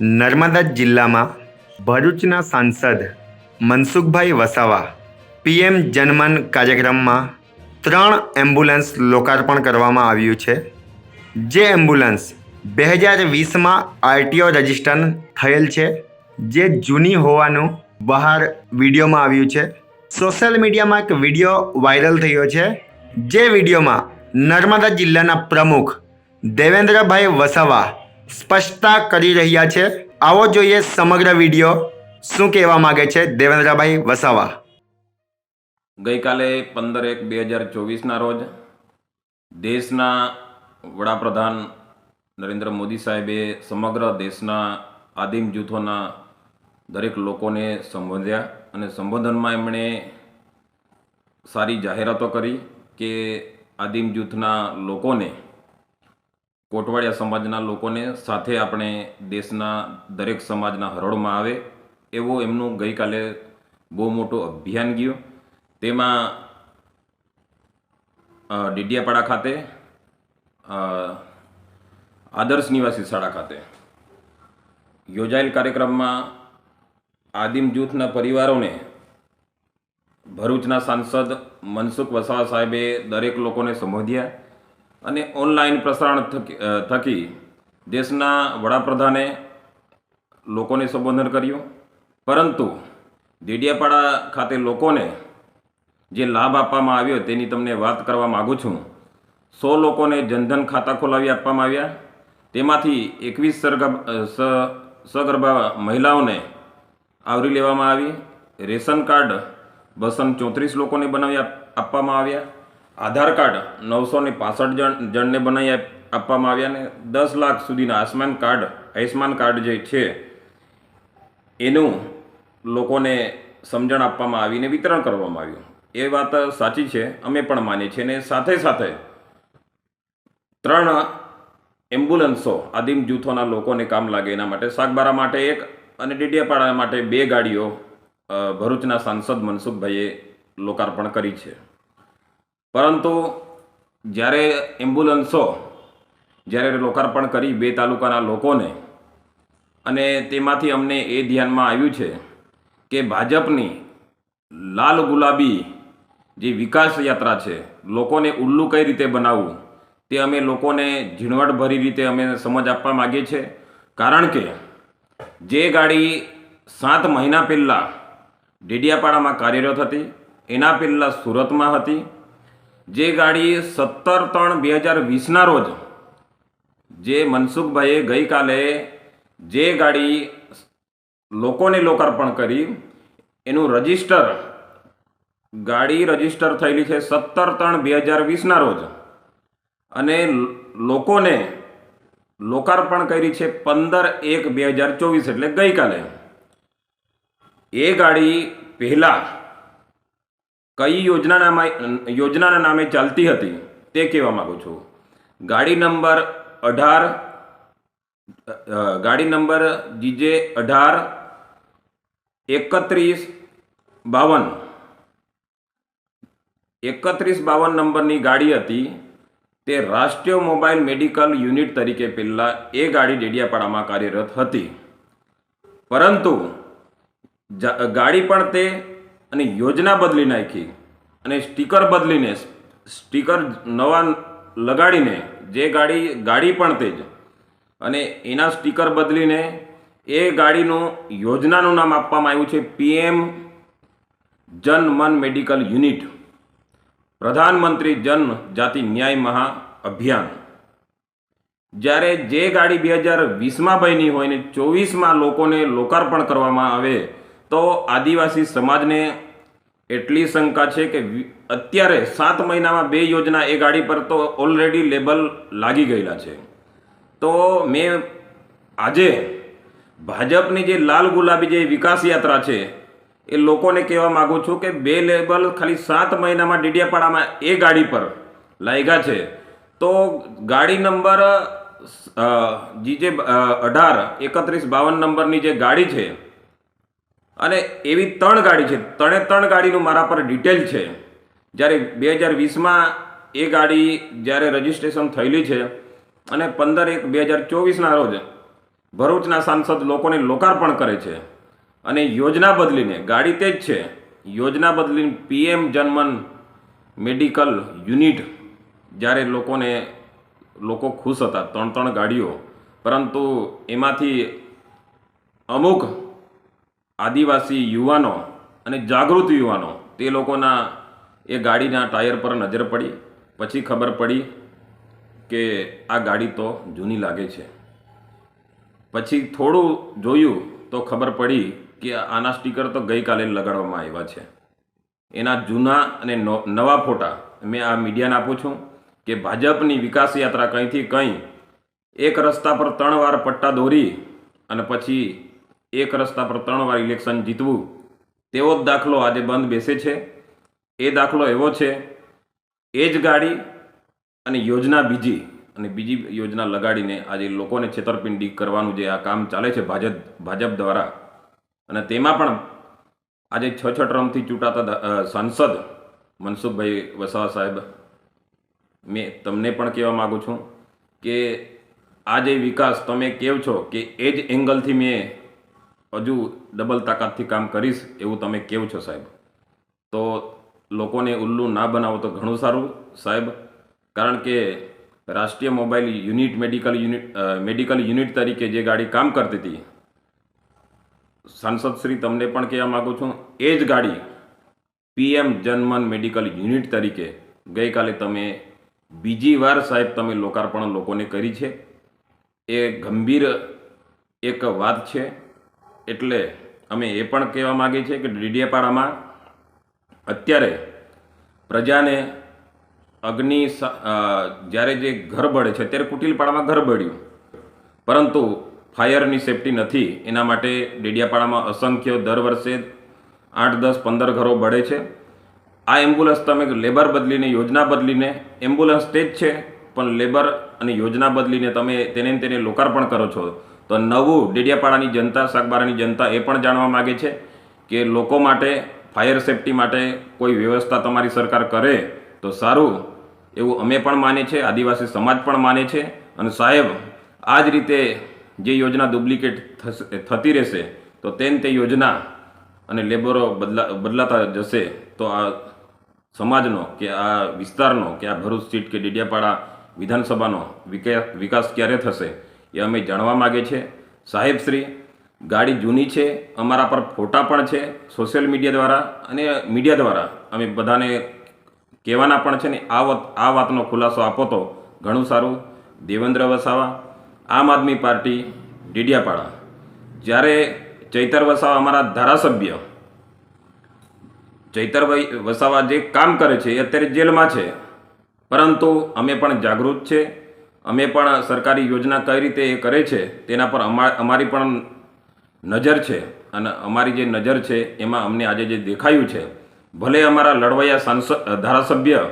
નર્મદા જિલ્લામાં ભરૂચના સાંસદ મનસુખભાઈ વસાવા પીએમ જનમન કાર્યક્રમમાં ત્રણ એમ્બ્યુલન્સ લોકાર્પણ કરવામાં આવ્યું છે. જે એમ્બ્યુલન્સ બે હજાર વીસમાં આરટીઓ રજિસ્ટર થયેલ છે. જે જૂની હોવાનું બહાર વિડીયોમાં આવ્યું છે. સોશિયલ મીડિયામાં એક વીડિયો વાયરલ થયો છે. જે વિડીયોમાં નર્મદા જિલ્લાના પ્રમુખ દેવેન્દ્રભાઈ વસાવા સ્પષ્ટતા કરી રહ્યા છે. આવો જોઈએ સમગ્ર વીડિયો. શું કહેવા માગે છે દેવેન્દ્રભાઈ વસાવા? ગઈકાલે પંદર એક બે હજાર ચોવીસના રોજ દેશના વડાપ્રધાન નરેન્દ્ર મોદી સાહેબે સમગ્ર દેશના આદિમ જૂથોના દરેક લોકોને સંબોધ્યા અને સંબોધનમાં એમણે સારી જાહેરાતો કરી કે આદિમ જૂથના લોકોને કોટવાડિયા સમાજના લોકોને સાથે આપણે દેશના દરેક સમાજના હરોળમાં આવે એવું એમનું ગઈકાલે બહુ મોટું અભિયાન ગયું. તેમાં ડીડિયાપાડા ખાતે આદર્શ નિવાસી શાળા ખાતે યોજાયેલ કાર્યક્રમમાં આદિમ જૂથના પરિવારોને ભરૂચના સાંસદ મનસુખ વસાવા સાહેબે દરેક લોકોને સંબોધ્યા. અને ઓનલાઈન પ્રસારણ થકી દેશના વડાપ્રધાને લોકોને સંબોધન કર્યું. પરંતુ દેડિયાપાડા ખાતે લોકોને જે લાભ આપવામાં આવ્યો તેની તમને વાત કરવા માગું છું. સો લોકોને જનધન ખાતા ખોલાવી આપવામાં આવ્યા. તેમાંથી એકવીસ સગર્ભા મહિલાઓને આવરી લેવામાં આવી. રેશન કાર્ડ બસન ચોત્રીસ લોકોને બનાવી આપવામાં આવ્યા. આધાર કાર્ડ નવસો ને પાસઠ જણ જણને બનાવી આપવામાં આવ્યા અને દસ લાખ સુધીના આયુષ્માન કાર્ડ આયુષ્માન કાર્ડ જે છે, એનું લોકોને સમજણ આપવામાં આવીને વિતરણ કરવામાં આવ્યું. એ વાત સાચી છે, અમે પણ માનીએ છીએ અને સાથે સાથે ત્રણ એમ્બ્યુલન્સો આદિમ જૂથોના લોકોને કામ લાગે એના માટે, સાગબારા માટે એક અને ડીડિયાપાડા માટે બે ગાડીઓ ભરૂચના સાંસદ મનસુખભાઈએ લોકાર્પણ કરી છે. પરંતુ જ્યારે એમ્બ્યુલન્સો જ્યારે લોકાર્પણ કરી બે તાલુકાના લોકોને અને તેમાંથી અમને એ ધ્યાનમાં આવ્યું છે કે ભાજપની લાલ ગુલાબી જે વિકાસ યાત્રા છે, લોકોને ઉલ્લુ કઈ રીતે બનાવવું, તે અમે લોકોને ઝીણવટભરી રીતે અમે સમજ આપવા માગીએ છીએ. કારણ કે જે ગાડી સાત મહિના પહેલાં ડેડિયાપાડામાં કાર્યરત હતી, એના પહેલાં સુરતમાં હતી જે ગાડી સત્તર ત્રણ બે હજાર વીસના રોજ જે મનસુખભાઈએ ગઈકાલે જે ગાડી લોકોને લોકાર્પણ કરી, એનું રજિસ્ટર, ગાડી રજિસ્ટર થયેલી છે સત્તર ત્રણ બે હજાર વીસના રોજ. અને લોકોને લોકાર્પણ કરી છે પંદર એક બે હજાર ચોવીસ, એટલે ગઈકાલે. એ ગાડી પહેલાં કઈ યોજનાના યોજનાના નામે ચાલતી હતી તે કહેવા માગું છું. ગાડી નંબર અઢાર ગાડી નંબર જીજે અઢાર, એકત્રીસ, બાવન. એકત્રીસ, બાવન નંબરની ગાડી હતી. તે રાષ્ટ્રીય મોબાઈલ મેડિકલ યુનિટ તરીકે પહેલાં એ ગાડી ડેડિયાપાડામાં કાર્યરત હતી. પરંતુ ગાડી પણ તે અને યોજના બદલી નાખી અને સ્ટીકર બદલીને, સ્ટીકર નવા લગાડીને, જે ગાડી ગાડી પણ તે જ. અને એના સ્ટીકર બદલીને એ ગાડીનું યોજનાનું નામ આપવામાં આવ્યું છે પીએમ જન મન મેડિકલ યુનિટ. પ્રધાનમંત્રી જન જાતિ ન્યાય મહા અભિયાન. જ્યારે જે ગાડી બે હજાર વીસમાં બની હોય ને ચોવીસમાં લોકોને લોકાર્પણ કરવામાં આવે તો આદિવાસી સમાજને એટલી શંકા છે કે અત્યારે સાત મહિનામાં બે યોજના એ ગાડી પર તો ઓલરેડી લેબલ લાગી ગયેલા છે. તો મેં આજે ભાજપની જે લાલ ગુલાબી જે વિકાસ યાત્રા છે, એ લોકોને કહેવા માગું છું કે બે લેબલ ખાલી સાત મહિનામાં ડીડિયાપાડામાં એ ગાડી પર લાગ્યા છે. તો ગાડી નંબર જી જે અઢાર, એકત્રીસ, બાવન નંબરની જે ગાડી છે અને એવી ત્રણ ગાડી છે. ત્રણે ત્રણ ગાડીનું મારા પર ડિટેલ છે. જ્યારે બે હજાર વીસમાં એ ગાડી જ્યારે રજિસ્ટ્રેશન થયેલી છે અને પંદર એક બે હજાર ચોવીસના રોજ ભરૂચના સાંસદ લોકોને લોકાર્પણ કરે છે અને યોજના બદલીને, ગાડી તે જ છે, યોજના બદલીને પીએમ જનમન મેડિકલ યુનિટ જ્યારે લોકોને, લોકો ખુશ હતા, ત્રણ ત્રણ ગાડીઓ. પરંતુ એમાંથી અમુક આદિવાસી યુવાનો અને જાગૃત યુવાનો તે લોકોના એ ગાડીના ટાયર પર નજર પડી. પછી ખબર પડી કે આ ગાડી તો જૂની લાગે છે. પછી થોડું જોયું તો ખબર પડી કે આના સ્ટીકર તો ગઈકાલે લગાડવામાં આવ્યા છે. એના જૂના અને નવા ફોટા મેં આ મીડિયાને આપું છું કે ભાજપની વિકાસ યાત્રા કંઈથી કંઈ એક રસ્તા પર ત્રણ વાર પટ્ટા દોરી અને પછી એક રસ્તા પર ત્રણ વાર ઇલેક્શન જીતવું, તેવો જ દાખલો આજે બંધ બેસે છે. એ દાખલો એવો છે, એ જ ગાડી અને યોજના બીજી અને બીજી યોજના લગાડીને આજે લોકોને છેતરપિંડી કરવાનું જે આ કામ ચાલે છે ભાજપ ભાજપ દ્વારા. અને તેમાં પણ આજે છ છ ટર્મથી ચૂંટાતા સાંસદ મનસુખભાઈ વસાવા સાહેબ, મેં તમને પણ કહેવા માગું છું કે આ જે વિકાસ તમે કેવ છો કે એ જ એંગલથી મેં હજુ ડબલ તાકાતથી કામ કરીશ એવું તમે કહો છો સાહેબ. તો લોકોને ઉલ્લુ ના બનાવો તો ઘણું સારું સાહેબ. કારણ કે રાષ્ટ્રીય mobile unit medical unit medical unit તરીકે જે ગાડી કામ કરતી હતી, સાંસદ શ્રી તમને પણ કહેવા માગું છું, એ જ ગાડી પીએમ જનમન મેડિકલ યુનિટ તરીકે ગઈકાલે તમે બીજી વાર સાહેબ તમે લોકાર્પણ લોકોને કરી છે. એ ગંભીર એક વાત છે. એટલે અમે એ પણ કહેવા માગીએ છીએ કે ડીડીયાપાડામાં અત્યારે પ્રજાને અગ્નિ જ્યારે જે ઘર બળે છે ત્યારે કુટિલપાડામાં ઘર બળ્યું. પરંતુ ફાયરની સેફટી નથી, એના માટે ડેડિયાપાડામાં અસંખ્ય દર વર્ષે આઠ, દસ, પંદર ઘરો બળે છે. આ એમ્બ્યુલન્સ તમે લેબર બદલીને, યોજના બદલીને, એમ્બ્યુલન્સ તે જ છે, પણ લેબર અને યોજના બદલીને તમે તેને તેને લોકાર્પણ કરો છો. તો નવું ડેડિયાપાડાની જનતા શાકબારાની જનતા એ પણ જાણવા માગે છે કે લોકો માટે, ફાયર સેફટી માટે કોઈ વ્યવસ્થા તમારી સરકાર કરે તો સારું, એવું અમે પણ માને છે, આદિવાસી સમાજ પણ માને છે. અને સાહેબ આ જ રીતે જે યોજના ડુપ્લિકેટ થતી રહેશે, તો તેમ તે યોજના અને લેબરો બદલા, બદલાતા જશે, તો આ સમાજનો કે આ વિસ્તારનો કે આ ભરૂચ સીટ કે ડેડિયાપાડા વિધાનસભાનો વિકા- વિકાસ ક્યારે થશે? એ અમે જાણવા માગે છે. સાહેબશ્રી ગાડી જૂની છે, અમારા પર ફોટા પણ છે, સોશિયલ મીડિયા દ્વારા અને મીડિયા દ્વારા અમે બધાને કહેવાના પણ છે ને, આ વાત, આ વાતનો ખુલાસો આપો તો ઘણું સારું. દેવેન્દ્ર વસાવા, આમ આદમી પાર્ટી, ડીડિયાપાડા. જ્યારે ચૈતર વસાવા અમારા ધારાસભ્ય ચૈતરભાઈ વસાવા જે કામ કરે છે એ અત્યારે જેલમાં છે. પરંતુ અમે પણ જાગૃત છે. અમે પણ સરકારી યોજના કઈ રીતે એ કરે છે, તેના પર અમા- અમારી પણ નજર છે અને અમારી જે નજર છે એમાં અમને આજે જે દેખાયું છે, ભલે અમારા લડવૈયા સાંસદ, ધારાસભ્ય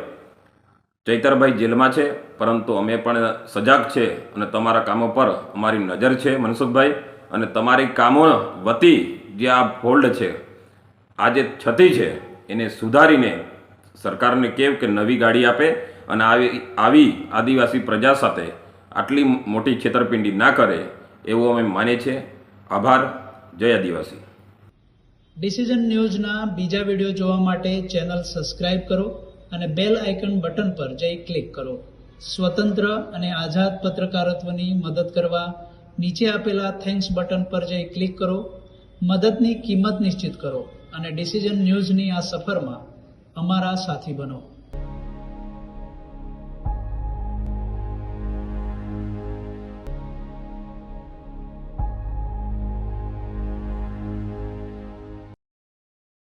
ચૈતરભાઈ જેલમાં છે, પરંતુ અમે પણ સજાગ છે અને તમારા કામો પર અમારી નજર છે, મનસુખભાઈ. અને તમારી કામો વતી જે આ ફોલ્ડ છે, આ જે છતી છે, એને સુધારીને સરકારને કેવ કે નવી ગાડી આપે અને આવી આવી આદિવાસી પ્રજા સાથે આટલી મોટી છેતરપિંડી ના કરે, એવું અમે માનીએ છીએ. આભાર. જય આદિવાસી. ડિસિઝન ન્યૂઝના બીજા વીડિયો જોવા માટે ચેનલ સબસ્ક્રાઇબ કરો અને બેલ આઇકન બટન પર જઈ ક્લિક કરો. સ્વતંત્ર અને આઝાદ પત્રકારત્વની મદદ કરવા નીચે આપેલા થેન્ક્સ બટન પર જઈ ક્લિક કરો. મદદની કિંમત નિશ્ચિત કરો અને ડિસિઝન ન્યૂઝની આ સફરમાં અમારા સાથી બનો.